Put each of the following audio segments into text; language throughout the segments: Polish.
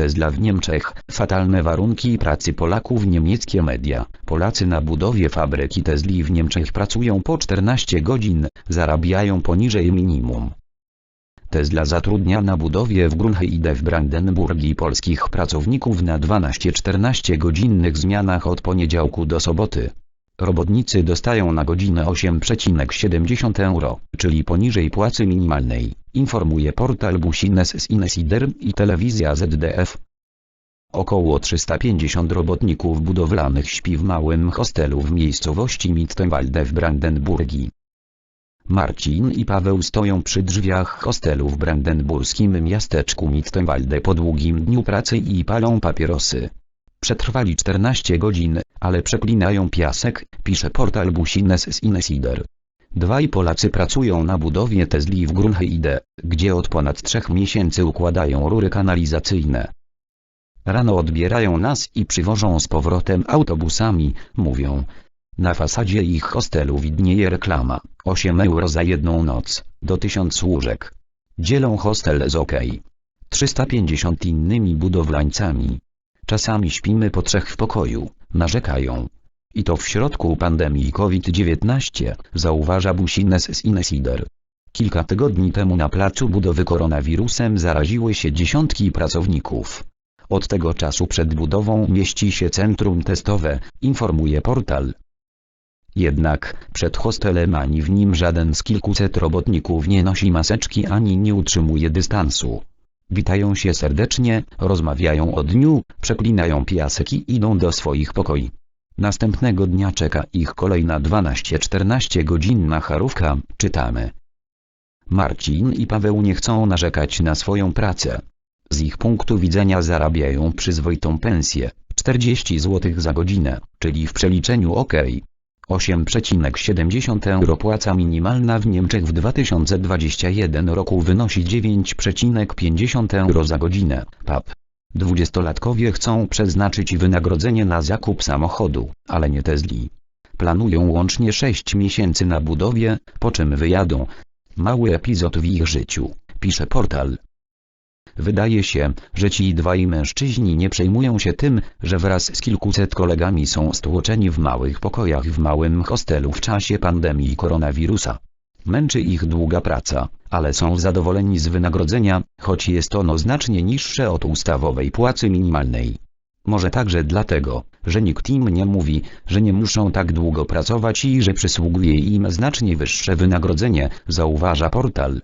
Tesla w Niemczech, fatalne warunki pracy Polaków niemieckie media. Polacy na budowie fabryki Tesli w Niemczech pracują po 14 godzin, zarabiają poniżej minimum. Tesla zatrudnia na budowie w Grunheide w Brandenburgii polskich pracowników na 12-14 godzinnych zmianach od poniedziałku do soboty. Robotnicy dostają na godzinę 8,70 euro, czyli poniżej płacy minimalnej, informuje portal Busines Insider i telewizja ZDF. Około 350 robotników budowlanych śpi w małym hostelu w miejscowości Mittenwalde w Brandenburgii. Marcin i Paweł stoją przy drzwiach hostelu w brandenburskim miasteczku Mittenwalde po długim dniu pracy i palą papierosy. Przetrwali 14 godzin, ale przeklinają piasek, pisze portal Busines Insider. Dwaj Polacy pracują na budowie Tesli w Grunheide, gdzie od ponad trzech miesięcy układają rury kanalizacyjne. Rano odbierają nas i przywożą z powrotem autobusami, mówią. Na fasadzie ich hostelu widnieje reklama, 8 euro za jedną noc, do 1000 łóżek. Dzielą hostel z OK. 350 innymi budowlańcami. Czasami śpimy po trzech w pokoju, narzekają. I to w środku pandemii COVID-19, zauważa Busines Insider. Kilka tygodni temu na placu budowy koronawirusem zaraziły się dziesiątki pracowników. Od tego czasu przed budową mieści się centrum testowe, informuje portal. Jednak, przed hostelem ani w nim żaden z kilkuset robotników nie nosi maseczki ani nie utrzymuje dystansu. Witają się serdecznie, rozmawiają o dniu, przeklinają piasek i idą do swoich pokoi. Następnego dnia czeka ich kolejna 12-14 godzinna charówka, czytamy. Marcin i Paweł nie chcą narzekać na swoją pracę. Z ich punktu widzenia zarabiają przyzwoitą pensję, 40 zł za godzinę, czyli w przeliczeniu ok. 8,70 euro płaca minimalna w Niemczech w 2021 roku wynosi 9,50 euro za godzinę. PAP. Dwudziestolatkowie chcą przeznaczyć wynagrodzenie na zakup samochodu, ale nie Tesli. Planują łącznie 6 miesięcy na budowie, po czym wyjadą. Mały epizod w ich życiu, pisze portal. Wydaje się, że ci dwaj mężczyźni nie przejmują się tym, że wraz z kilkuset kolegami są stłoczeni w małych pokojach w małym hostelu w czasie pandemii koronawirusa. Męczy ich długa praca, ale są zadowoleni z wynagrodzenia, choć jest ono znacznie niższe od ustawowej płacy minimalnej. Może także dlatego, że nikt im nie mówi, że nie muszą tak długo pracować i że przysługuje im znacznie wyższe wynagrodzenie, zauważa portal.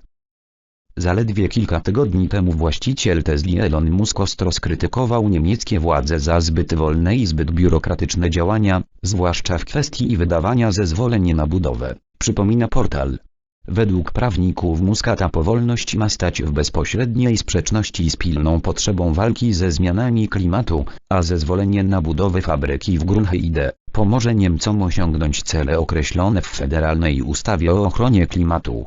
Zaledwie kilka tygodni temu właściciel Tesli Elon Musk ostro skrytykował niemieckie władze za zbyt wolne i zbyt biurokratyczne działania, zwłaszcza w kwestii wydawania zezwoleń na budowę, przypomina portal. Według prawników Muska ta powolność ma stać w bezpośredniej sprzeczności z pilną potrzebą walki ze zmianami klimatu, a zezwolenie na budowę fabryki w Grunheide pomoże Niemcom osiągnąć cele określone w federalnej ustawie o ochronie klimatu.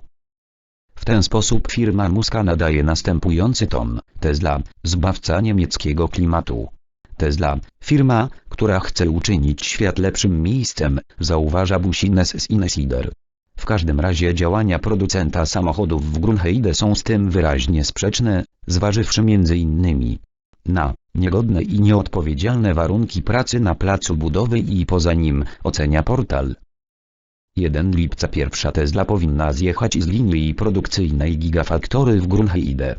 W ten sposób firma Muska nadaje następujący ton. Tesla, zbawca niemieckiego klimatu. Tesla, firma, która chce uczynić świat lepszym miejscem, zauważa Busines Insider. W każdym razie działania producenta samochodów w Grunheide są z tym wyraźnie sprzeczne, zważywszy między innymi na niegodne i nieodpowiedzialne warunki pracy na placu budowy i poza nim, ocenia portal. 1 lipca pierwsza Tesla powinna zjechać z linii produkcyjnej Gigafactory w Grunheide.